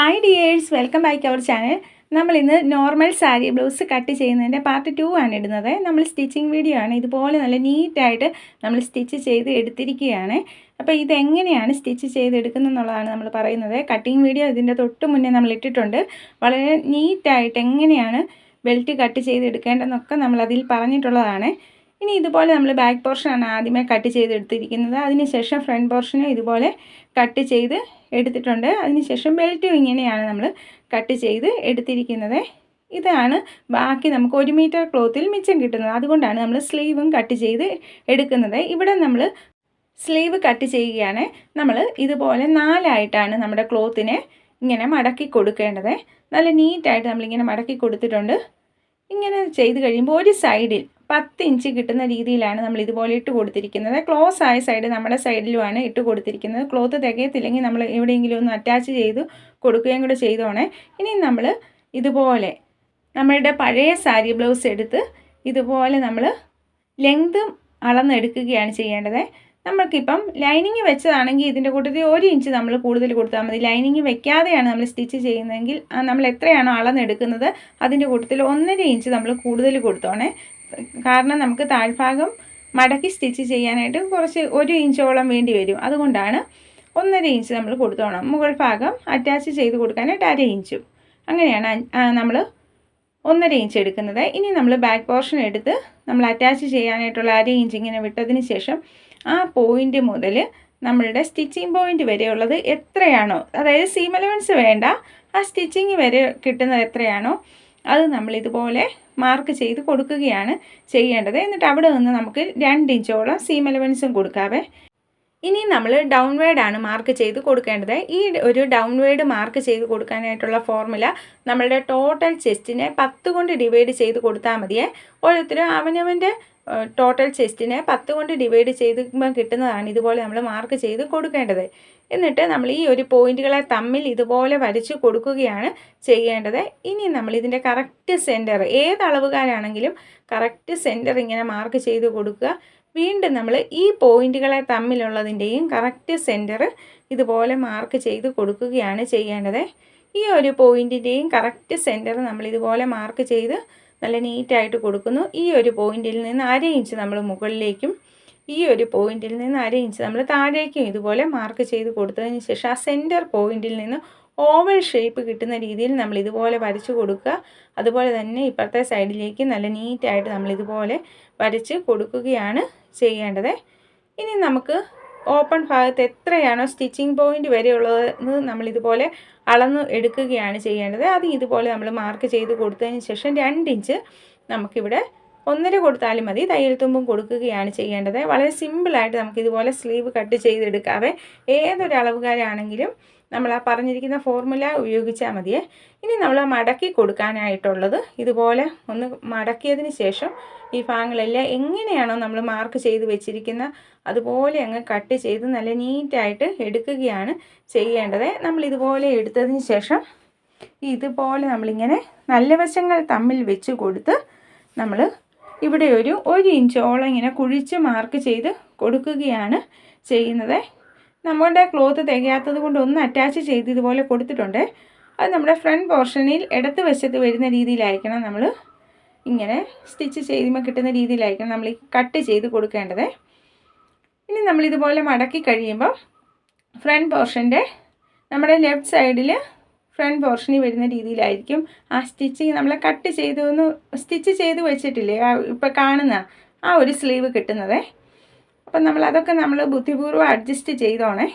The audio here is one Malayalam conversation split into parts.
Hi dears welcome back our channel നമ്മൾ ഇന്ന് നോർമൽ സാരി ബ്ലൗസ് കട്ട് ചെയ്യുന്നതിന്റെ പാർട്ട് ടു ആണ് ഇടുന്നത്. നമ്മൾ സ്റ്റിച്ചിങ് വീഡിയോ ആണ്. ഇതുപോലെ നല്ല നീറ്റായിട്ട് നമ്മൾ സ്റ്റിച്ച് ചെയ്ത് എടുത്തിരിക്കുകയാണ്. അപ്പോൾ ഇതെങ്ങനെയാണ് സ്റ്റിച്ച് ചെയ്ത് എടുക്കുന്നതെന്നുള്ളതാണ് നമ്മൾ പറയുന്നത്. കട്ടിങ് വീഡിയോ ഇതിന്റെ തൊട്ട് മുന്നേ നമ്മൾ ഇട്ടിട്ടുണ്ട്. വളരെ നീറ്റായിട്ട് എങ്ങനെയാണ് ബെൽറ്റ് കട്ട് ചെയ്ത് എടുക്കേണ്ടതെന്നൊക്കെ നമ്മൾ അതിൽ പറഞ്ഞിട്ടുള്ളതാണ്. ഇനി ഇതുപോലെ നമ്മൾ ബാക്ക് പോർഷനാണ് ആദ്യമേ കട്ട് ചെയ്ത് എടുത്തിരിക്കുന്നത്. അതിനുശേഷം ഫ്രണ്ട് പോർഷനും ഇതുപോലെ കട്ട് ചെയ്ത് എടുത്തിട്ടുണ്ട്. അതിനുശേഷം ബെൽറ്റും ഇങ്ങനെയാണ് നമ്മൾ കട്ട് ചെയ്ത് എടുത്തിരിക്കുന്നത്. ഇതാണ് ബാക്കി നമുക്ക് ഒരു മീറ്റർ ക്ലോത്തിൽ മിച്ചം കിട്ടുന്നത്. അതുകൊണ്ടാണ് നമ്മൾ സ്ലീവും കട്ട് ചെയ്ത് എടുക്കുന്നത്. ഇവിടെ നമ്മൾ സ്ലീവ് കട്ട് ചെയ്യുകയാണ്. നമ്മൾ ഇതുപോലെ നാലായിട്ടാണ് നമ്മുടെ ക്ലോത്തിനെ ഇങ്ങനെ മടക്കി കൊടുക്കേണ്ടത്. നല്ല നീറ്റായിട്ട് നമ്മളിങ്ങനെ മടക്കി കൊടുത്തിട്ടുണ്ട്. ഇങ്ങനെ ചെയ്ത് കഴിയുമ്പോൾ ഒരു സൈഡിൽ പത്ത് ഇഞ്ച് കിട്ടുന്ന രീതിയിലാണ് നമ്മൾ ഇതുപോലെ ഇട്ട് കൊടുത്തിരിക്കുന്നത്. ക്ലോസ് ആയ സൈഡ് നമ്മുടെ സൈഡിലുമാണ് ഇട്ട് കൊടുത്തിരിക്കുന്നത്. ക്ലോത്ത് തികയത്തില്ലെങ്കിൽ നമ്മൾ എവിടെയെങ്കിലും ഒന്ന് അറ്റാച്ച് ചെയ്ത് കൊടുക്കുകയും കൂടെ ചെയ്തോണേ. ഇനി നമ്മൾ ഇതുപോലെ നമ്മളുടെ പഴയ സാരി ബ്ലൗസ് എടുത്ത് ഇതുപോലെ നമ്മൾ ലെങ്ത് അളന്നെടുക്കുകയാണ് ചെയ്യേണ്ടത്. നമ്മൾക്കിപ്പം ലൈനിങ് വെച്ചതാണെങ്കിൽ ഇതിന്റെ കൂട്ടത്തിൽ ഒരു ഇഞ്ച് നമ്മൾ കൂടുതൽ കൊടുത്താൽ മതി. ലൈനിങ് വെക്കാതെയാണ് നമ്മൾ സ്റ്റിച്ച് ചെയ്യുന്നതെങ്കിൽ നമ്മൾ എത്രയാണോ അളന്നെടുക്കുന്നത് അതിന്റെ കൂട്ടത്തിൽ ഒന്നര ഇഞ്ച് നമ്മൾ കൂടുതൽ കൊടുത്തോണേ. കാരണം നമുക്ക് താഴ്ഭാഗം മടക്കി സ്റ്റിച്ച് ചെയ്യാനായിട്ട് കുറച്ച് ഒരു ഇഞ്ചോളം വേണ്ടി വരും. അതുകൊണ്ടാണ് ഒന്നര ഇഞ്ച് നമ്മൾ കൊടുത്തോണം. മുകൾ ഭാഗം അറ്റാച്ച് ചെയ്ത് കൊടുക്കാനായിട്ട് അര ഇഞ്ചും. അങ്ങനെയാണ് നമ്മൾ ഒന്നര ഇഞ്ച് എടുക്കുന്നത്. ഇനി നമ്മൾ ബാക്ക് പോർഷൻ എടുത്ത് നമ്മൾ അറ്റാച്ച് ചെയ്യാനായിട്ടുള്ള അര ഇഞ്ച് ഇങ്ങനെ വിട്ടതിന് ശേഷം ആ പോയിന്റ് മുതൽ നമ്മളുടെ സ്റ്റിച്ചിങ് പോയിന്റ് വരെയുള്ളത് എത്രയാണോ അതായത് സീം വേണ്ട ആ സ്റ്റിച്ചിങ് വരെ കിട്ടുന്നത് എത്രയാണോ അത് നമ്മൾ ഇതുപോലെ മാർക്ക് ചെയ്ത് കൊടുക്കുകയാണ് ചെയ്യേണ്ടത്. എന്നിട്ട് അവിടെ നിന്ന് നമുക്ക് രണ്ട് ഇഞ്ചോളം സീം അലവൻസും കൊടുക്കാവേ. ഇനി നമ്മൾ ഡൗൺവേഡ് ആണ് മാർക്ക് ചെയ്ത് കൊടുക്കേണ്ടത്. ഈ ഒരു ഡൗൺവേഡ് മാർക്ക് ചെയ്ത് കൊടുക്കാനായിട്ടുള്ള ഫോർമുല നമ്മളുടെ ടോട്ടൽ ചെസ്റ്റിനെ പത്ത് കൊണ്ട് ഡിവൈഡ് ചെയ്ത് കൊടുത്താൽ മതിയേ. ഓരോരുത്തരും അവനവന്റെ ടോട്ടൽ ചെസ്റ്റിനെ പത്ത് കൊണ്ട് ഡിവൈഡ് ചെയ്ത് കിട്ടുന്നതാണ് ഇതുപോലെ നമ്മൾ മാർക്ക് ചെയ്ത് കൊടുക്കേണ്ടത്. എന്നിട്ട് നമ്മൾ ഈ ഒരു പോയിന്റുകളെ തമ്മിൽ ഇതുപോലെ വരച്ച് കൊടുക്കുകയാണ് ചെയ്യേണ്ടത്. ഇനി നമ്മൾ ഇതിന്റെ കറക്റ്റ് സെന്റർ ഏത് അളവുകാരാണെങ്കിലും കറക്റ്റ് സെന്റർ ഇങ്ങനെ മാർക്ക് ചെയ്ത് കൊടുക്കുക. വീണ്ടും നമ്മൾ ഈ പോയിന്റുകളെ തമ്മിലുള്ളതിന്റെയും കറക്റ്റ് സെന്റർ ഇതുപോലെ മാർക്ക് ചെയ്ത് കൊടുക്കുകയാണ് ചെയ്യേണ്ടത്. ഈ ഒരു പോയിന്റിന്റെയും കറക്റ്റ് സെന്റർ നമ്മൾ ഇതുപോലെ മാർക്ക് ചെയ്ത് നല്ല നീറ്റായിട്ട് കൊടുക്കുന്നു. ഈ ഒരു പോയിന്റിൽ നിന്ന് അര ഇഞ്ച് നമ്മൾ മുകളിലേക്കും ഈ ഒരു പോയിന്റിൽ നിന്ന് അര ഇഞ്ച് നമ്മൾ താഴേക്കും ഇതുപോലെ മാർക്ക് ചെയ്ത് കൊടുത്തതിന് ശേഷം ആ സെന്റർ പോയിന്റിൽ നിന്ന് ഓവൽ ഷേപ്പ് കിട്ടുന്ന രീതിയിൽ നമ്മൾ ഇതുപോലെ വരച്ച് കൊടുക്കുക. അതുപോലെ തന്നെ ഇപ്പുറത്തെ സൈഡിലേക്ക് നല്ല നീറ്റായിട്ട് നമ്മൾ ഇതുപോലെ വരച്ച് കൊടുക്കുകയാണ് ചെയ്യേണ്ടത്. ഇനി നമുക്ക് ഓപ്പൺ ഭാഗത്ത് എത്രയാണോ സ്റ്റിച്ചിങ് പോയിന്റ് വരെയുള്ളത് നമ്മളിതുപോലെ അളന്ന് എടുക്കുകയാണ് ചെയ്യേണ്ടത്. അത് ഇതുപോലെ നമ്മൾ മാർക്ക് ചെയ്ത് കൊടുത്തതിന് ശേഷം രണ്ട് ഇഞ്ച് നമുക്കിവിടെ ഒന്നര കൊടുത്താലും മതി. തയ്യൽ തുമ്പും കൊടുക്കുകയാണ് ചെയ്യേണ്ടത്. വളരെ സിമ്പിളായിട്ട് നമുക്ക് ഇതുപോലെ സ്ലീവ് കട്ട് ചെയ്തെടുക്കാവേ. ഏതൊരു അളവുകാരാണെങ്കിലും നമ്മൾ ആ പറഞ്ഞിരിക്കുന്ന ഫോർമുല ഉപയോഗിച്ചാൽ മതിയേ. ഇനി നമ്മൾ മടക്കി കൊടുക്കാനായിട്ടുള്ളത് ഇതുപോലെ ഒന്ന് മടക്കിയതിന് ശേഷം ഈ ഭാഗങ്ങളെല്ലാം എങ്ങനെയാണോ നമ്മൾ മാർക്ക് ചെയ്ത് വെച്ചിരിക്കുന്ന അതുപോലെ അങ്ങ് കട്ട് ചെയ്ത് നല്ല നീറ്റായിട്ട് എടുക്കുകയാണ് ചെയ്യേണ്ടത്. നമ്മൾ ഇതുപോലെ എടുത്തതിന് ശേഷം ഇതുപോലെ നമ്മളിങ്ങനെ നല്ല വശങ്ങൾ തമ്മിൽ വെച്ച് കൊടുത്ത് നമ്മൾ ഇവിടെ ഒരു ഒരു ഇഞ്ചോളം ഇങ്ങനെ കുഴിച്ച് മാർക്ക് ചെയ്ത് കൊടുക്കുകയാണ് ചെയ്യുന്നത്. നമ്മളുടെ ക്ലോത്ത് തികയാത്തത് കൊണ്ട് ഒന്ന് അറ്റാച്ച് ചെയ്ത് ഇതുപോലെ കൊടുത്തിട്ടുണ്ട്. അത് നമ്മുടെ ഫ്രണ്ട് പോർഷനിൽ ഇടത്ത് വശത്ത് വരുന്ന രീതിയിലായിരിക്കണം നമ്മൾ ഇങ്ങനെ സ്റ്റിച്ച് ചെയ്യുമ്പോൾ കിട്ടുന്ന രീതിയിലായിരിക്കണം നമ്മൾ കട്ട് ചെയ്ത് കൊടുക്കേണ്ടത്. ഇനി നമ്മളിതുപോലെ മടക്കി കഴിയുമ്പോൾ ഫ്രണ്ട് പോർഷന്റെ നമ്മുടെ ലെഫ്റ്റ് സൈഡിൽ ഫ്രണ്ട് പോർഷനിൽ വരുന്ന രീതിയിലായിരിക്കും. ആ സ്റ്റിച്ചിങ് നമ്മൾ കട്ട് ചെയ്തൊന്ന് സ്റ്റിച്ച് ചെയ്ത് വെച്ചിട്ടില്ലേ? ഇപ്പോൾ കാണുന്ന ആ ഒരു സ്ലീവ് കിട്ടുന്നത്. അപ്പം നമ്മൾ അതൊക്കെ നമ്മൾ ബുദ്ധിപൂർവം അഡ്ജസ്റ്റ് ചെയ്തോണേ.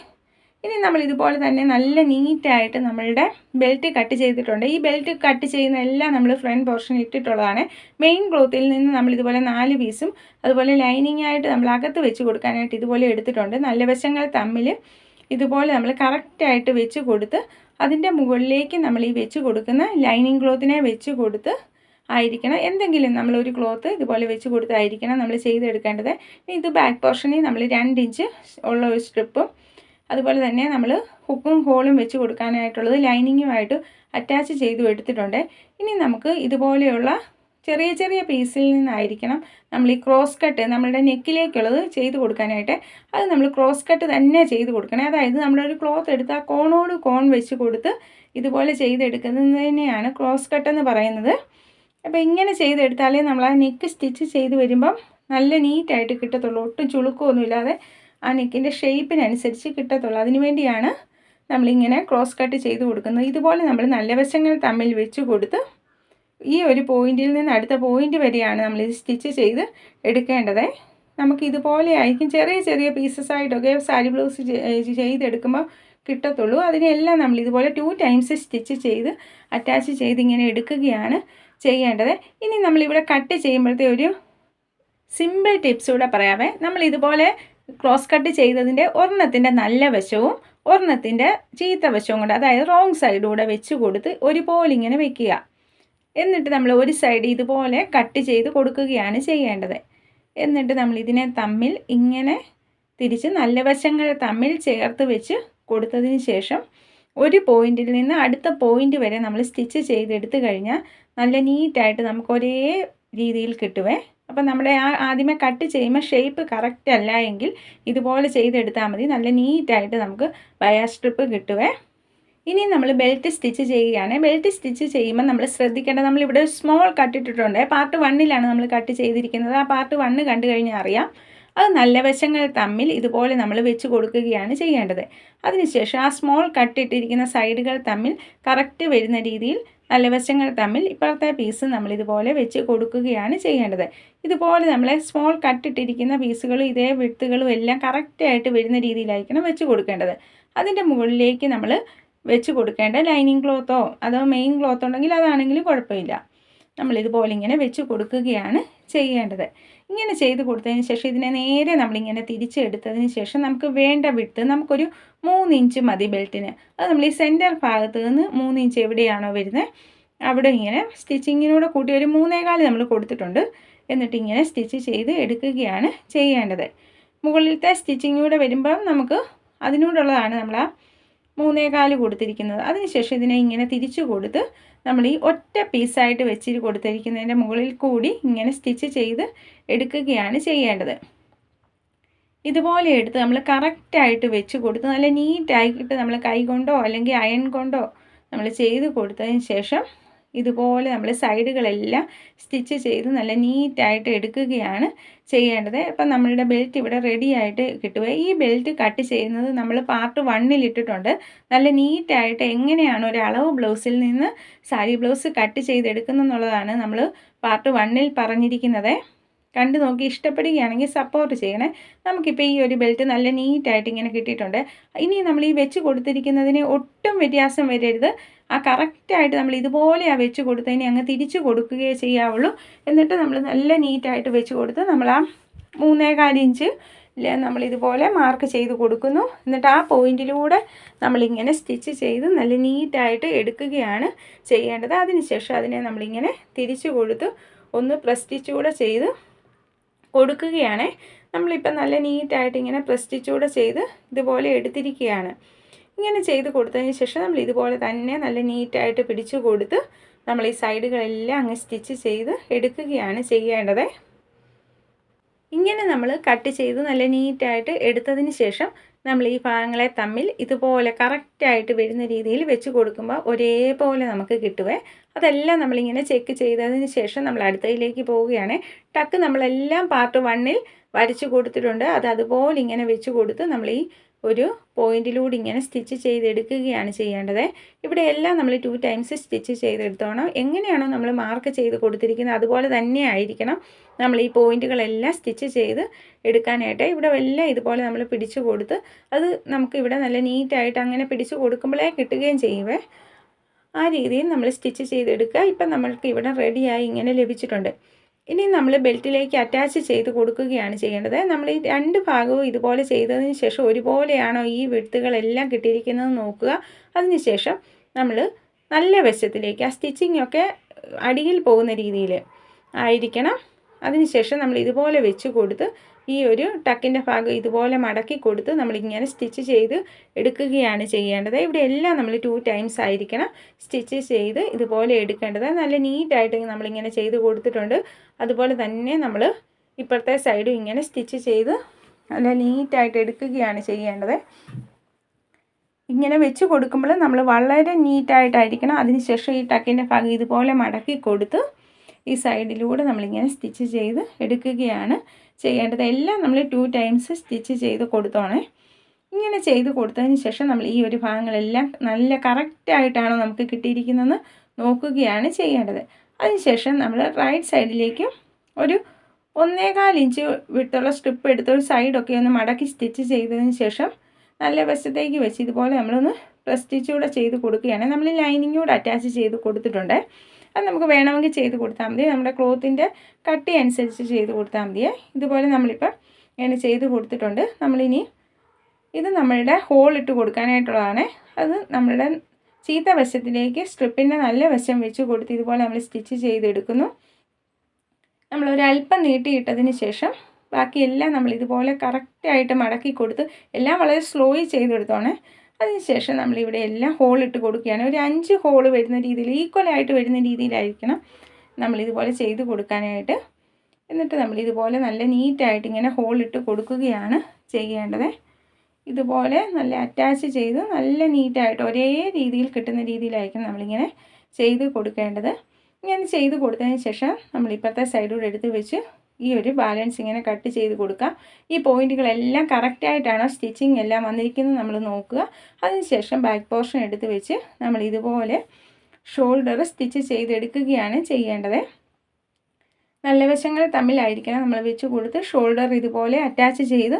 ഇനി നമ്മൾ ഇതുപോലെ തന്നെ നല്ല നീറ്റായിട്ട് നമ്മളുടെ ബെൽറ്റ് കട്ട് ചെയ്തിട്ടുണ്ട്. ഈ ബെൽറ്റ് കട്ട് ചെയ്യുന്ന എല്ലാം നമ്മൾ ഫ്രണ്ട് പോർഷൻ ഇട്ടിട്ടുള്ളതാണ്. മെയിൻ ക്ലോത്തിൽ നിന്ന് നമ്മൾ ഇതുപോലെ നാല് പീസും അതുപോലെ ലൈനിങ് ആയിട്ട് നമ്മൾ അകത്ത് വെച്ച് കൊടുക്കാനായിട്ട് ഇതുപോലെ എടുത്തിട്ടുണ്ട്. നല്ല വശങ്ങൾ തമ്മിൽ ഇതുപോലെ നമ്മൾ കറക്റ്റായിട്ട് വെച്ച് കൊടുത്ത് അതിന്റെ മുകളിലേക്ക് നമ്മൾ ഈ വെച്ച് കൊടുക്കുന്ന ലൈനിങ് ക്ലോത്തിനെ വെച്ച് കൊടുത്ത് ആയിരിക്കണം. എന്തെങ്കിലും നമ്മളൊരു ക്ലോത്ത് ഇതുപോലെ വെച്ച് കൊടുത്തായിരിക്കണം നമ്മൾ ചെയ്തെടുക്കേണ്ടത്. ഇത് ബാക്ക് പോർഷനിൽ നമ്മൾ രണ്ട് ഇഞ്ച് ഉള്ള ഒരു സ്ട്രിപ്പും അതുപോലെ തന്നെ നമ്മൾ ഹുക്കും ഹോളും വെച്ച് കൊടുക്കാനായിട്ടുള്ളത് ലൈനിങ്ങുമായിട്ട് അറ്റാച്ച് ചെയ്തു എടുത്തിട്ടുണ്ട്. ഇനി നമുക്ക് ഇതുപോലെയുള്ള ചെറിയ ചെറിയ പീസിൽ നിന്നായിരിക്കണം നമ്മൾ ഈ ക്രോസ് കട്ട് നമ്മളുടെ നെക്കിലേക്കുള്ളത് ചെയ്ത് കൊടുക്കാനായിട്ട്. അത് നമ്മൾ ക്രോസ് കട്ട് തന്നെ ചെയ്ത് കൊടുക്കണേ. അതായത് നമ്മളൊരു ക്ലോത്ത് എടുത്ത് ആ കോണോട് കോൺ വെച്ച് കൊടുത്ത് ഇതുപോലെ ചെയ്തെടുക്കുന്നതിനെയാണ് ക്രോസ് കട്ട് എന്ന് പറയുന്നത്. അപ്പോൾ ഇങ്ങനെ ചെയ്തെടുത്താലേ നമ്മൾ ആ നെക്ക് സ്റ്റിച്ച് ചെയ്ത് വരുമ്പം നല്ല നീറ്റായിട്ട് കിട്ടത്തുള്ളൂ. ഒട്ടും ചുളുക്കമൊന്നുമില്ലാതെ ആ നെക്കിന്റെ ഷേപ്പിനനുസരിച്ച് കിട്ടത്തുള്ളൂ. അതിന് വേണ്ടിയാണ് നമ്മളിങ്ങനെ ക്രോസ് കട്ട് ചെയ്ത് കൊടുക്കുന്നത്. ഇതുപോലെ നമ്മൾ നല്ല വശങ്ങൾ തമ്മിൽ വെച്ച് കൊടുത്ത് ഈ ഒരു പോയിന്റിൽ നിന്ന് അടുത്ത പോയിന്റ് വരെയാണ് നമ്മൾ ഇത് സ്റ്റിച്ച് ചെയ്ത് എടുക്കേണ്ടത്. നമുക്ക് ഇതുപോലെ ആയിരിക്കും. ചെറിയ ചെറിയ പീസസ് ആയിട്ടൊക്കെ സാരി ബ്ലൗസ് ചെയ്തെടുക്കുമ്പോൾ കിട്ടത്തുള്ളൂ. അതിനെല്ലാം നമ്മൾ ഇതുപോലെ ടു ടൈംസ് സ്റ്റിച്ച് ചെയ്ത് അറ്റാച്ച് ചെയ്ത് ഇങ്ങനെ എടുക്കുകയാണ് ചെയ്യേണ്ടത്. ഇനി നമ്മളിവിടെ കട്ട് ചെയ്യുമ്പോഴത്തെ ഒരു സിമ്പിൾ ടിപ്സ് കൂടെ പറയാമേ നമ്മൾ ഇതുപോലെ ക്രോസ് കട്ട് ചെയ്തതിന്റെ ഒരെണ്ണത്തിന്റെ നല്ല വശവും ഒരെണ്ണത്തിന്റെ ചീത്ത വശവും കൊണ്ട് അതായത് റോങ് സൈഡൂടെ വെച്ച് കൊടുത്ത് ഒരുപോലെ ഇങ്ങനെ വെക്കുക. എന്നിട്ട് നമ്മൾ ഒരു സൈഡ് ഇതുപോലെ കട്ട് ചെയ്ത് കൊടുക്കുകയാണ് ചെയ്യേണ്ടത്. എന്നിട്ട് നമ്മൾ ഇതിനെ തമ്മിൽ ഇങ്ങനെ തിരിച്ച് നല്ല വശങ്ങൾ തമ്മിൽ ചേർത്ത് വെച്ച് കൊടുത്തതിന് ശേഷം ഒരു പോയിന്റിൽ നിന്ന് അടുത്ത പോയിന്റ് വരെ നമ്മൾ സ്റ്റിച്ച് ചെയ്തെടുത്ത് കഴിഞ്ഞാൽ നല്ല നീറ്റായിട്ട് നമുക്ക് ഒരേ രീതിയിൽ കിട്ടുവേ. അപ്പം നമ്മുടെ ആ ആദ്യമേ കട്ട് ചെയ്യുമ്പോൾ ഷേപ്പ് കറക്റ്റ് അല്ല എങ്കിൽ ഇതുപോലെ ചെയ്തെടുത്താൽ മതി. നല്ല നീറ്റായിട്ട് നമുക്ക് ബയാ സ്ട്രിപ്പ് കിട്ടുവേ. ഇനി നമ്മൾ ബെൽറ്റ് സ്റ്റിച്ച് ചെയ്യുകയാണ് ബെൽറ്റ് സ്റ്റിച്ച് ചെയ്യുമ്പോൾ നമ്മൾ ശ്രദ്ധിക്കേണ്ടത് നമ്മളിവിടെ സ്മോൾ കട്ട് ഇട്ടിട്ടുണ്ട്. പാർട്ട് വണ്ണിലാണ് നമ്മൾ കട്ട് ചെയ്തിരിക്കുന്നത്. ആ പാർട്ട് വണ്ണ് കണ്ടു കഴിഞ്ഞാൽ അറിയാം. അത് നല്ല വശങ്ങൾ തമ്മിൽ ഇതുപോലെ നമ്മൾ വെച്ച് കൊടുക്കുകയാണ് ചെയ്യേണ്ടത്. അതിനുശേഷം ആ സ്മോൾ കട്ട് ഇട്ടിരിക്കുന്ന സൈഡുകൾ തമ്മിൽ കറക്റ്റ് വരുന്ന രീതിയിൽ നല്ല വശങ്ങൾ തമ്മിൽ ഇപ്പോഴത്തെ പീസ് നമ്മൾ ഇതുപോലെ വെച്ച് കൊടുക്കുകയാണ് ചെയ്യേണ്ടത്. ഇതുപോലെ നമ്മൾ സ്മോൾ കട്ട് ഇട്ടിരിക്കുന്ന പീസുകളും ഇതേ വിത്തുകളും എല്ലാം കറക്റ്റായിട്ട് വരുന്ന രീതിയിലായിരിക്കണം വെച്ച് കൊടുക്കേണ്ടത്. അതിന്റെ മുകളിലേക്ക് നമ്മൾ വെച്ച് കൊടുക്കേണ്ട ലൈനിങ് ക്ലോത്തോ അതോ മെയിൻ ക്ലോത്തോ ഉണ്ടെങ്കിൽ അതാണെങ്കിലും കുഴപ്പമില്ല. നമ്മളിതുപോലെ ഇങ്ങനെ വെച്ച് കൊടുക്കുകയാണ് ചെയ്യേണ്ടത്. ഇങ്ങനെ ചെയ്ത് കൊടുത്തതിന് ശേഷം ഇതിനെ നേരെ നമ്മളിങ്ങനെ തിരിച്ചെടുത്തതിന് ശേഷം നമുക്ക് വേണ്ട വിട്ട് നമുക്കൊരു മൂന്ന് ഇഞ്ച് മതി ബെൽറ്റിന്. അത് നമ്മൾ ഈ സെന്റർ ഭാഗത്ത് നിന്ന് മൂന്ന് ഇഞ്ച് എവിടെയാണോ വരുന്നത് അവിടെ ഇങ്ങനെ സ്റ്റിച്ചിങ്ങിനോട് കൂട്ടി ഒരു മൂന്നേകാൽ നമ്മൾ കൊടുത്തിട്ടുണ്ട്. എന്നിട്ട് ഇങ്ങനെ സ്റ്റിച്ച് ചെയ്ത് എടുക്കുകയാണ് ചെയ്യേണ്ടത്. മുകളിലത്തെ സ്റ്റിച്ചിങ്ങിലൂടെ വരുമ്പം നമുക്ക് അതിനോടുള്ളതാണ് നമ്മൾ ആ മൂന്നേകാൽ കൊടുത്തിരിക്കുന്നത്. അതിനുശേഷം ഇതിനെ ഇങ്ങനെ തിരിച്ചു കൊടുത്ത് നമ്മൾ ഈ ഒറ്റ പീസായിട്ട് വെച്ചിട്ട് കൊടുത്തിരിക്കുന്നതിന്റെ മുകളിൽ കൂടി ഇങ്ങനെ സ്റ്റിച്ച് ചെയ്ത് എടുക്കുകയാണ് ചെയ്യേണ്ടത്. ഇതുപോലെ എടുത്ത് നമ്മൾ കറക്റ്റായിട്ട് വെച്ച് കൊടുത്ത് നല്ല നീറ്റായിട്ട് നമ്മൾ കൈ കൊണ്ടോ അല്ലെങ്കിൽ അയൺ കൊണ്ടോ നമ്മൾ ചെയ്ത് കൊടുത്തതിന് ശേഷം ഇതുപോലെ നമ്മൾ സൈഡുകളെല്ലാം സ്റ്റിച്ച് ചെയ്ത് നല്ല നീറ്റായിട്ട് എടുക്കുകയാണ് ചെയ്യേണ്ടത്. അപ്പം നമ്മളുടെ ബെൽറ്റ് ഇവിടെ റെഡി ആയിട്ട് കിട്ടുക ഈ ബെൽറ്റ് കട്ട് ചെയ്യുന്നത് നമ്മൾ പാർട്ട് വണ്ണിൽ ഇട്ടിട്ടുണ്ട്. നല്ല നീറ്റായിട്ട് എങ്ങനെയാണ് ഒരു അളവ് ബ്ലൗസിൽ നിന്ന് സാരി ബ്ലൗസ് കട്ട് ചെയ്തെടുക്കുന്നെന്നുള്ളതാണ് നമ്മൾ പാർട്ട് വണ്ണിൽ പറഞ്ഞിരിക്കുന്നത്. കണ്ടു നോക്കി ഇഷ്ടപ്പെടുകയാണെങ്കിൽ സപ്പോർട്ട് ചെയ്യണേ. നമുക്കിപ്പോൾ ഈ ഒരു ബെൽറ്റ് നല്ല നീറ്റായിട്ട് ഇങ്ങനെ കിട്ടിയിട്ടുണ്ട്. ഇനി നമ്മൾ ഈ വെച്ച് കൊടുത്തിരിക്കുന്നതിന് ഒട്ടും വ്യത്യാസം വരരുത്. ആ കറക്റ്റായിട്ട് നമ്മൾ ഇതുപോലെ ആ വെച്ച് കൊടുത്തതിനെ അങ്ങ് തിരിച്ചു കൊടുക്കുകയേ ചെയ്യാവുള്ളൂ. എന്നിട്ട് നമ്മൾ നല്ല നീറ്റായിട്ട് വെച്ച് കൊടുത്ത് നമ്മൾ ആ മൂന്നേകാൽ ഇഞ്ച് നമ്മൾ ഇതുപോലെ മാർക്ക് ചെയ്ത് കൊടുക്കുന്നു. എന്നിട്ട് ആ പോയിന്റിലൂടെ നമ്മളിങ്ങനെ സ്റ്റിച്ച് ചെയ്ത് നല്ല നീറ്റായിട്ട് എടുക്കുകയാണ് ചെയ്യേണ്ടത്. അതിനുശേഷം അതിനെ നമ്മളിങ്ങനെ തിരിച്ചു കൊടുത്ത് ഒന്ന് പ്രസ് കൂടെ ചെയ്ത് കൊടുക്കുകയാണ്. നമ്മളിപ്പോൾ നല്ല നീറ്റായിട്ട് ഇങ്ങനെ പ്രസ്റ്റിച്ച് കൂടെ ചെയ്ത് ഇതുപോലെ എടുത്തിരിക്കുകയാണ്. ഇങ്ങനെ ചെയ്ത് കൊടുത്തതിന് ശേഷം നമ്മൾ ഇതുപോലെ തന്നെ നല്ല നീറ്റായിട്ട് പിടിച്ചു കൊടുത്ത് നമ്മൾ ഈ സൈഡുകളെല്ലാം അങ്ങ് സ്റ്റിച്ച് ചെയ്ത് എടുക്കുകയാണ് ചെയ്യേണ്ടത്. ഇങ്ങനെ നമ്മൾ കട്ട് ചെയ്ത് നല്ല നീറ്റായിട്ട് എടുത്തതിന് ശേഷം നമ്മൾ ഈ ഭാഗങ്ങളെ തമ്മിൽ ഇതുപോലെ കറക്റ്റായിട്ട് വരുന്ന രീതിയിൽ വെച്ച് കൊടുക്കുമ്പോൾ ഒരേപോലെ നമുക്ക് കിട്ടുവേ. അതെല്ലാം നമ്മളിങ്ങനെ ചെക്ക് ചെയ്തതിന് ശേഷം നമ്മൾ അടുത്തതിലേക്ക് പോവുകയാണ്. ടക്ക് നമ്മളെല്ലാം പാർട്ട് വണ്ണിൽ വരച്ച് കൊടുത്തിട്ടുണ്ട്. അത് അതുപോലെ ഇങ്ങനെ വെച്ച് കൊടുത്ത് നമ്മൾ ഈ ഒരു പോയിന്റിലൂടെ ഇങ്ങനെ സ്റ്റിച്ച് ചെയ്തെടുക്കുകയാണ് ചെയ്യേണ്ടത്. ഇവിടെ എല്ലാം നമ്മൾ ടു ടൈംസ് സ്റ്റിച്ച് ചെയ്തെടുത്തോണം. എങ്ങനെയാണോ നമ്മൾ മാർക്ക് ചെയ്ത് കൊടുത്തിരിക്കുന്നത് അതുപോലെ തന്നെ ആയിരിക്കണം നമ്മൾ ഈ പോയിന്റുകളെല്ലാം സ്റ്റിച്ച് ചെയ്ത് എടുക്കാനായിട്ട്. ഇവിടെ എല്ലാം ഇതുപോലെ നമ്മൾ പിടിച്ചു കൊടുത്ത് അത് നമുക്ക് ഇവിടെ നല്ല നീറ്റായിട്ട് അങ്ങനെ പിടിച്ചു കൊടുക്കുമ്പോഴേ കിട്ടുകയും ചെയ്യുവേ ആ രീതിയിൽ നമ്മൾ സ്റ്റിച്ച് ചെയ്തെടുക്കുക. ഇപ്പം നമ്മൾക്ക് ഇവിടെ റെഡിയായി ഇങ്ങനെ ലഭിച്ചിട്ടുണ്ട്. ഇനി നമ്മൾ ബെൽറ്റിലേക്ക് അറ്റാച്ച് ചെയ്ത് കൊടുക്കുകയാണ് ചെയ്യേണ്ടത്. നമ്മൾ ഈ രണ്ട് ഭാഗവും ഇതുപോലെ ചെയ്തതിന് ശേഷം ഒരുപോലെയാണോ ഈ വിടുത്തുകളെല്ലാം കിട്ടിയിരിക്കുന്നത് നോക്കുക. അതിനുശേഷം നമ്മൾ നല്ല വശത്തിലേക്ക് ആ സ്റ്റിച്ചിങ് ഒക്കെ അടിയിൽ പോകുന്ന രീതിയിൽ ആയിരിക്കണം. അതിനുശേഷം നമ്മൾ ഇതുപോലെ വെച്ച് കൊടുത്ത് ഈ ഒരു ടക്കിന്റെ ഭാഗം ഇതുപോലെ മടക്കി കൊടുത്ത് നമ്മളിങ്ങനെ സ്റ്റിച്ച് ചെയ്ത് എടുക്കുകയാണ് ചെയ്യേണ്ടത്. ഇവിടെ എല്ലാം നമ്മൾ ടു ടൈംസ് ആയിരിക്കണം സ്റ്റിച്ച് ചെയ്ത് ഇതുപോലെ എടുക്കേണ്ടത്. നല്ല നീറ്റായിട്ട് നമ്മളിങ്ങനെ ചെയ്ത് കൊടുത്തിട്ടുണ്ട്. അതുപോലെ തന്നെ നമ്മൾ ഇപ്പോഴത്തെ സൈഡും ഇങ്ങനെ സ്റ്റിച്ച് ചെയ്ത് നല്ല നീറ്റായിട്ട് എടുക്കുകയാണ് ചെയ്യേണ്ടത്. ഇങ്ങനെ വെച്ച് കൊടുക്കുമ്പോൾ നമ്മൾ വളരെ നീറ്റായിട്ടായിരിക്കണം അതിനുശേഷം ഈ ടക്കിന്റെ ഭാഗം ഇതുപോലെ മടക്കി കൊടുത്ത് ഈ സൈഡിലൂടെ നമ്മളിങ്ങനെ സ്റ്റിച്ച് ചെയ്ത് എടുക്കുകയാണ് ചെയ്യേണ്ടത്. എല്ലാം നമ്മൾ ടു ടൈംസ് സ്റ്റിച്ച് ചെയ്ത് കൊടുത്തോണേ. ഇങ്ങനെ ചെയ്ത് കൊടുത്തതിന് ശേഷം നമ്മൾ ഈ ഒരു ഭാഗങ്ങളെല്ലാം നല്ല കറക്റ്റായിട്ടാണോ നമുക്ക് കിട്ടിയിരിക്കുന്നതെന്ന് നോക്കുകയാണ് ചെയ്യേണ്ടത്. അതിനുശേഷം നമ്മൾ റൈറ്റ് സൈഡിലേക്ക് ഒരു ഒന്നേകാൽ ഇഞ്ച് വിട്ടുള്ള സ്ട്രിപ്പ് എടുത്ത് ഒരു സൈഡൊക്കെ ഒന്ന് മടക്കി സ്റ്റിച്ച് ചെയ്തതിന് ശേഷം നല്ല വശത്തേക്ക് വെച്ച് ഇതുപോലെ നമ്മളൊന്ന് പ്രസ് സ്റ്റിച്ച് കൂടെ ചെയ്ത് കൊടുക്കുകയാണ്. നമ്മൾ ലൈനിങ് കൂടെ അറ്റാച്ച് ചെയ്ത് കൊടുത്തിട്ടുണ്ട്. അത് നമുക്ക് വേണമെങ്കിൽ ചെയ്ത് കൊടുത്താൽ മതി. നമ്മുടെ ക്ലോത്തിന്റെ കട്ടി അനുസരിച്ച് ചെയ്ത് കൊടുത്താൽ മതിയേ ഇതുപോലെ നമ്മളിപ്പോൾ ഇങ്ങനെ ചെയ്ത് കൊടുത്തിട്ടുണ്ട്. നമ്മളിനി ഇത് നമ്മളുടെ ഹോൾ ഇട്ട് കൊടുക്കാനായിട്ടുള്ളതാണ്. അത് നമ്മളുടെ ചീത്ത വശത്തിലേക്ക് സ്ട്രിപ്പിന്റെ നല്ല വശം വെച്ച് കൊടുത്ത് ഇതുപോലെ നമ്മൾ സ്റ്റിച്ച് ചെയ്തെടുക്കുന്നു. നമ്മൾ ഒരല്പം നീട്ടിയിട്ടതിന് ശേഷം ബാക്കിയെല്ലാം നമ്മൾ ഇതുപോലെ കറക്റ്റായിട്ട് മടക്കി കൊടുത്ത് എല്ലാം വളരെ സ്ലോയി ചെയ്തെടുത്തോണേ. അതിനുശേഷം നമ്മളിവിടെ എല്ലാം ഹോൾ ഇട്ട് കൊടുക്കുകയാണ്. ഒരു അഞ്ച് ഹോൾ വരുന്ന രീതിയിൽ ഈക്വലായിട്ട് വരുന്ന രീതിയിലായിരിക്കണം നമ്മളിതുപോലെ ചെയ്ത് കൊടുക്കാനായിട്ട്. എന്നിട്ട് നമ്മൾ ഇതുപോലെ നല്ല നീറ്റായിട്ട് ഇങ്ങനെ ഹോൾ ഇട്ട് കൊടുക്കുകയാണ് ചെയ്യേണ്ടത്. ഇതുപോലെ നല്ല അറ്റാച്ച് ചെയ്ത് നല്ല നീറ്റായിട്ട് ഒരേ രീതിയിൽ കിട്ടുന്ന രീതിയിലായിരിക്കും നമ്മളിങ്ങനെ ചെയ്ത് കൊടുക്കേണ്ടത്. ഇങ്ങനെ ചെയ്ത് കൊടുത്തതിന് ശേഷം നമ്മൾ ഇപ്പോഴത്തെ സൈഡൂടെ എടുത്ത് വെച്ച് ഈ ഒരു ബാലൻസ് ഇങ്ങനെ കട്ട് ചെയ്ത് കൊടുക്കുക ഈ പോയിന്റുകളെല്ലാം കറക്റ്റായിട്ടാണോ സ്റ്റിച്ചിങ് എല്ലാം വന്നിരിക്കുന്നത് നമ്മൾ നോക്കുക. അതിനുശേഷം ബാക്ക് പോർഷൻ എടുത്ത് വെച്ച് നമ്മൾ ഇതുപോലെ ഷോൾഡർ സ്റ്റിച്ച് ചെയ്തെടുക്കുകയാണ് ചെയ്യേണ്ടത്. നല്ല വശങ്ങൾ തമ്മിലായിരിക്കണം നമ്മൾ വെച്ച് കൊടുത്ത് ഷോൾഡർ ഇതുപോലെ അറ്റാച്ച് ചെയ്ത്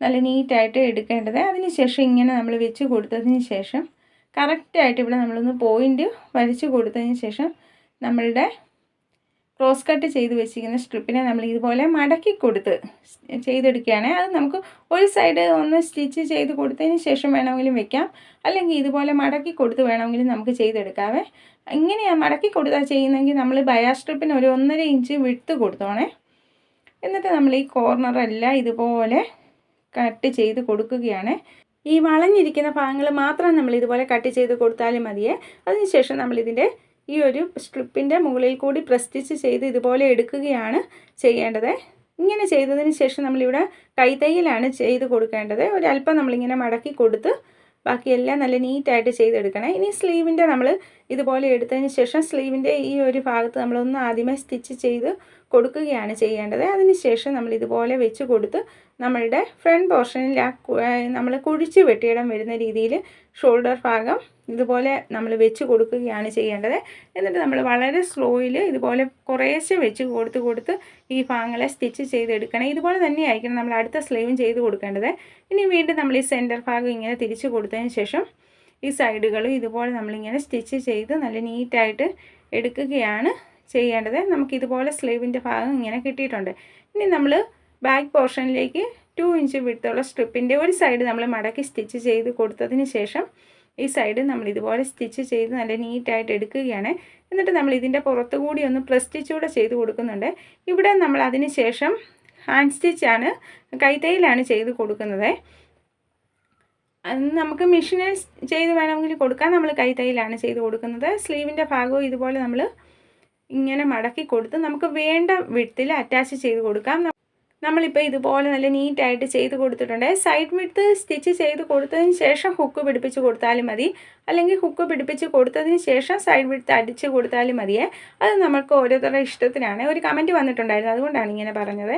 നല്ല നീറ്റായിട്ട് എടുക്കേണ്ടത്. അതിനുശേഷം ഇങ്ങനെ നമ്മൾ വെച്ച് കൊടുത്തതിന് ശേഷം കറക്റ്റായിട്ട് ഇവിടെ നമ്മളൊന്ന് പോയിന്റ് വരച്ച് കൊടുത്തതിന് ശേഷം നമ്മളുടെ ക്രോസ് കട്ട് ചെയ്ത് വെച്ചിരിക്കുന്ന സ്ട്രിപ്പിനെ നമ്മൾ ഇതുപോലെ മടക്കി കൊടുത്ത് ചെയ്തെടുക്കുകയാണ്. അത് നമുക്ക് ഒരു സൈഡ് ഒന്ന് സ്റ്റിച്ച് ചെയ്ത് കൊടുത്തതിന് ശേഷം വേണമെങ്കിലും വെക്കാം. അല്ലെങ്കിൽ ഇതുപോലെ മടക്കി കൊടുത്ത് വേണമെങ്കിലും നമുക്ക് ചെയ്തെടുക്കാവേ. ഇങ്ങനെയാണ് മടക്കി കൊടുത്താൽ ചെയ്യുന്നെങ്കിൽ നമ്മൾ ബയാ സ്ട്രിപ്പിന് ഒരു ഒന്നര ഇഞ്ച് വിട്ട് കൊടുത്തോണേ. എന്നിട്ട് നമ്മൾ ഈ കോർണറെല്ലാം ഇതുപോലെ കട്ട് ചെയ്ത് കൊടുക്കുകയാണ്. ഈ വളഞ്ഞിരിക്കുന്ന ഭാഗങ്ങൾ മാത്രം നമ്മൾ ഇതുപോലെ കട്ട് ചെയ്ത് കൊടുത്താലും മതിയേ. അതിനുശേഷം നമ്മളിതിന്റെ ഈ ഒരു സ്ട്രിപ്പിന്റെ മുകളിൽ കൂടി പ്രസ്റ്റിച്ച് ചെയ്ത് ഇതുപോലെ എടുക്കുകയാണ് ചെയ്യേണ്ടത്. ഇങ്ങനെ ചെയ്തതിന് ശേഷം നമ്മളിവിടെ കൈത്തയ്യിലാണ് ചെയ്ത് കൊടുക്കേണ്ടത്. ഒരല്പം നമ്മളിങ്ങനെ മടക്കി കൊടുത്ത് ബാക്കിയെല്ലാം നല്ല നീറ്റായിട്ട് ചെയ്തെടുക്കണം. ഇനി സ്ലീവിന്റെ നമ്മൾ ഇതുപോലെ എടുത്തതിന് ശേഷം സ്ലീവിന്റെ ഈ ഒരു ഭാഗത്ത് നമ്മളൊന്ന് ആദ്യമേ സ്റ്റിച്ച് ചെയ്ത് കൊടുക്കുകയാണ് ചെയ്യേണ്ടത്. അതിനുശേഷം നമ്മൾ ഇതുപോലെ വെച്ച് കൊടുത്ത് നമ്മളുടെ ഫ്രണ്ട് പോർഷനിൽ നമ്മൾ കുഴിച്ച് വെട്ടിയിടം വരുന്ന രീതിയിൽ ഷോൾഡർ ഭാഗം ഇതുപോലെ നമ്മൾ വെച്ച് കൊടുക്കുകയാണ് ചെയ്യേണ്ടത്. എന്നിട്ട് നമ്മൾ വളരെ സ്ലോയിൽ ഇതുപോലെ കുറേശ്ശെ വെച്ച് കൊടുത്ത് കൊടുത്ത് ഈ ഭാഗങ്ങളെ സ്റ്റിച്ച് ചെയ്തെടുക്കണം. ഇതുപോലെ തന്നെ ആയിരിക്കണം നമ്മൾ അടുത്ത സ്ലീവും ചെയ്ത് കൊടുക്കേണ്ടത്. ഇനി വീണ്ടും നമ്മൾ ഈ സെന്റർ ഭാഗം ഇങ്ങനെ തിരിച്ച് കൊടുത്തതിന് ശേഷം ഈ സൈഡുകളും ഇതുപോലെ നമ്മളിങ്ങനെ സ്റ്റിച്ച് ചെയ്ത് നല്ല നീറ്റായിട്ട് എടുക്കുകയാണ് ചെയ്യേണ്ടത്. നമുക്കിതുപോലെ സ്ലീവിന്റെ ഭാഗം ഇങ്ങനെ കിട്ടിയിട്ടുണ്ട്. ഇനി നമ്മൾ ബാക്ക് പോർഷനിലേക്ക് ടു ഇഞ്ച് വിട്ടുള്ള സ്ട്രിപ്പിന്റെ ഒരു സൈഡ് നമ്മൾ മടക്കി സ്റ്റിച്ച് ചെയ്ത് കൊടുത്തതിന് ശേഷം ഈ സൈഡ് നമ്മൾ ഇതുപോലെ സ്റ്റിച്ച് ചെയ്ത് നല്ല നീറ്റായിട്ട് എടുക്കുകയാണ്. എന്നിട്ട് നമ്മൾ ഇതിന്റെ പുറത്തു കൂടി ഒന്ന് പ്രസ് സ്റ്റിച്ച് കൂടെ ചെയ്ത് കൊടുക്കുന്നുണ്ട്. ഇവിടെ നമ്മൾ അതിന് ശേഷം ഹാൻഡ് സ്റ്റിച്ചാണ് കൈത്തയിലാണ് ചെയ്ത് കൊടുക്കുന്നത്. നമുക്ക് മെഷീനിൽ ചെയ്ത് വേണമെങ്കിൽ കൊടുക്കാം. നമ്മൾ കൈത്തയിലാണ് ചെയ്ത് കൊടുക്കുന്നത്. സ്ലീവിന്റെ ഭാഗവും ഇതുപോലെ നമ്മൾ ഇങ്ങനെ മടക്കി കൊടുത്ത് നമുക്ക് വേണ്ട വിട്ടിൽ അറ്റാച്ച് ചെയ്ത് കൊടുക്കാം. നമ്മളിപ്പോൾ ഇതുപോലെ നല്ല നീറ്റായിട്ട് ചെയ്ത് കൊടുത്തിട്ടുണ്ട്. സൈഡ് വിടുത്ത് സ്റ്റിച്ച് ചെയ്ത് കൊടുത്തതിന് ശേഷം ഹുക്ക് പിടിപ്പിച്ച് കൊടുത്താലും മതി. അല്ലെങ്കിൽ ഹുക്ക് പിടിപ്പിച്ച് കൊടുത്തതിന് ശേഷം സൈഡ് വിടുത്ത് അടിച്ച് കൊടുത്താലും മതിയേ. അത് നമുക്ക് ഓരോരുത്തരുടെ ഇഷ്ടത്തിനാണ്. ഒരു കമന്റ് വന്നിട്ടുണ്ടായിരുന്നു. അതുകൊണ്ടാണ് ഇങ്ങനെ പറഞ്ഞത്.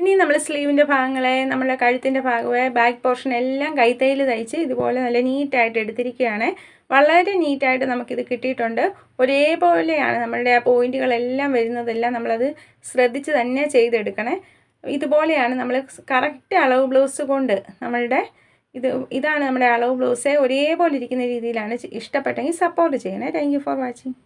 ഇനി നമ്മൾ സ്ലീവിന്റെ ഭാഗങ്ങളെ നമ്മുടെ കഴുത്തിന്റെ ഭാഗമേ ബാക്ക് പോർഷൻ എല്ലാം കൈത്തയിൽ തയ്ച്ച് ഇതുപോലെ നല്ല നീറ്റായിട്ട് എടുത്തിരിക്കുകയാണ്. വളരെ നീറ്റായിട്ട് നമുക്കിത് കിട്ടിയിട്ടുണ്ട്. ഒരേപോലെയാണ് നമ്മളുടെ ആ പോയിന്റുകളെല്ലാം വരുന്നതെല്ലാം നമ്മളത് ശ്രദ്ധിച്ച് തന്നെ ചെയ്തെടുക്കണേ. ഇതുപോലെയാണ് നമ്മൾ കറക്റ്റ് അളവ് ബ്ലൗസ് കൊണ്ട് നമ്മളുടെ ഇത് ഇതാണ് നമ്മുടെ അളവ് ബ്ലൗസ് ഒരേപോലെ ഇരിക്കുന്ന രീതിയിലാണ് ഇഷ്ടപ്പെട്ടെങ്കിൽ സപ്പോർട്ട് ചെയ്യണേ. Thank for watching